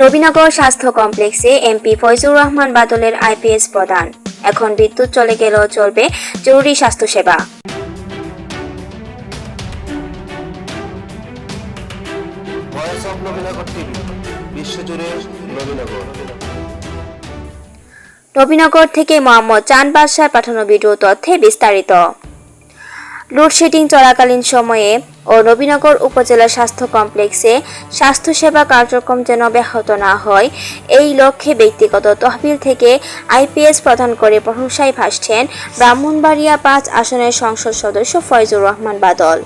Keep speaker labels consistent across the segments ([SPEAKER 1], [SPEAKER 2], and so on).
[SPEAKER 1] নবীনগর স্বাস্থ্য কমপ্লেক্সে এমপি ফয়জুর রহমান বাদলের আইপিএস প্রদান। এখন বিদ্যুৎ চলে গেলেও চলবে জরুরি স্বাস্থ্যসেবা।
[SPEAKER 2] বিশ্বজুড়ে নবীনগর
[SPEAKER 1] নবীনগর থেকে মোহাম্মদ চান বাদশাহ পাঠানো ভিডিও তথ্যে বিস্তারিত। লোডশেডিং চলাকালীন সময়ে ও নবীনগর উপজেলা স্বাস্থ্য কমপ্লেক্সে স্বাস্থ্যসেবা কার্যক্রম যেন ব্যাহত না হয়, এই লক্ষ্যে ব্যক্তিগত তহবিল থেকে আইপিএস প্রদান করে প্রশংসায় ভাসছেন ব্রাহ্মণবাড়িয়া পাঁচ আসনের সংসদ সদস্য ফয়জুর রহমান বাদল।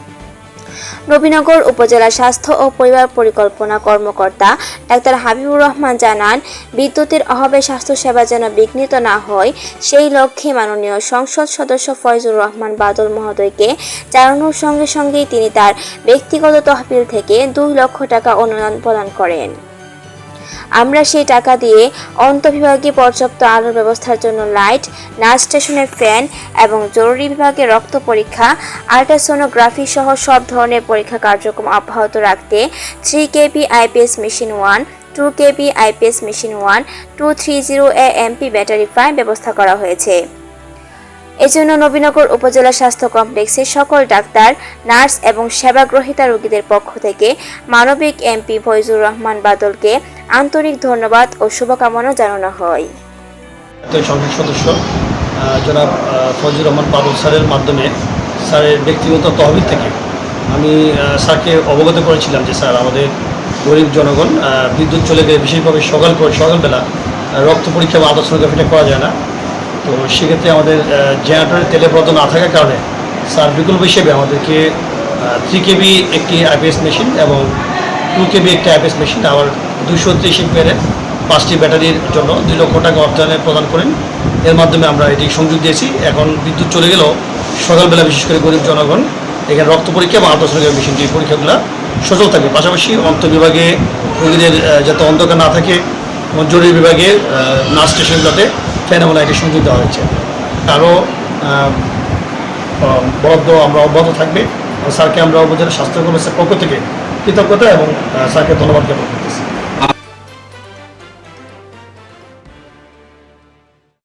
[SPEAKER 1] নবীনগর উপজেলা স্বাস্থ্য ও পরিবার পরিকল্পনা কর্মকর্তা ডাক্তার হাবিবুর রহমান জানান, বিদ্যুতের অভাবে স্বাস্থ্যসেবা যেন বিঘ্নিত না হয়, সেই লক্ষ্যে মাননীয় সংসদ সদস্য ফয়জুর রহমান বাদল মহোদয়কে জানানোর সঙ্গে সঙ্গেই তিনি তার ব্যক্তিগত তহবিল থেকে দুই লক্ষ টাকা অনুদান প্রদান করেন। আমরা সেই টাকা দিয়ে অন্তঃবিভাগে পর্যাপ্ত আলোর ব্যবস্থার জন্য লাইট নার্স স্টেশনের ফ্যান এবং জরুরি বিভাগে রক্ত পরীক্ষা, আল্ট্রাসোনোগ্রাফি সহ সব ধরনের পরীক্ষা কার্যক্রম অব্যাহত রাখতে three KB IPS machine one two KB IPS machine one two three zero A MP battery fine ব্যবস্থা করা হয়েছে। এজন্য নবীনগর উপজেলা স্বাস্থ্য কমপ্লেক্সে সকল ডাক্তার, নার্স এবং সেবা গ্রহীতা রোগীদের পক্ষ থেকে মানবিক এমপি ফয়জুর রহমান বাদলকে আন্তরিক ধন্যবাদ ও শুভকামনা জানানো হয়।
[SPEAKER 3] সংসদ সদস্য জনাব আহ, ফজলুর রহমান বাবুল স্যারের মাধ্যমে স্যারের ব্যক্তিগত তহবিল থেকে আমি স্যারকে অবগত করেছিলাম যে স্যার আমাদের গরিব জনগণ বিদ্যুৎ চলে গেলে বিশেষভাবে সকাল সকালবেলা রক্ত পরীক্ষা বা আদর্শগ্রাফিটা করা যায় না। তো সেক্ষেত্রে আমাদের জেনারেটরের তেলে ব্রত না থাকার কারণে স্যার বিকল্প হিসেবে আমাদেরকে থ্রি কেবি একটি আইপিএস মেশিন এবং টু কেবি একটি আইপিএস মেশিন আবার দুশো ত্রিশ এম্পিয়ারের পাঁচটি ব্যাটারির জন্য দুই লক্ষ টাকা অর্থায়নে প্রদান করেন। এর মাধ্যমে আমরা এটি সংযোগ দিয়েছি। এখন বিদ্যুৎ চলে গেলেও সকালবেলা বিশেষ করে গরিব জনগণ, এখানে রক্ত পরীক্ষা বা আল্ট্রাসোনোগ্রাফি মেশিন যে পরীক্ষাগুলো সচল থাকে পাশাপাশি অন্ত বিভাগে রোগীদের যাতে অন্ধকার না থাকে জরুরি বিভাগে নার্স স্টেশনগুলোতে ফ্যান এবং লাইটের সংযোগ দেওয়া হয়েছে। আরও বরাদ্দ আমরা অব্যাহত থাকবে। স্যারকে আমরা উপজেলা স্বাস্থ্য কমিশনের পক্ষ থেকে কৃতজ্ঞতা এবং স্যারকে ধন্যবাদ জ্ঞাপন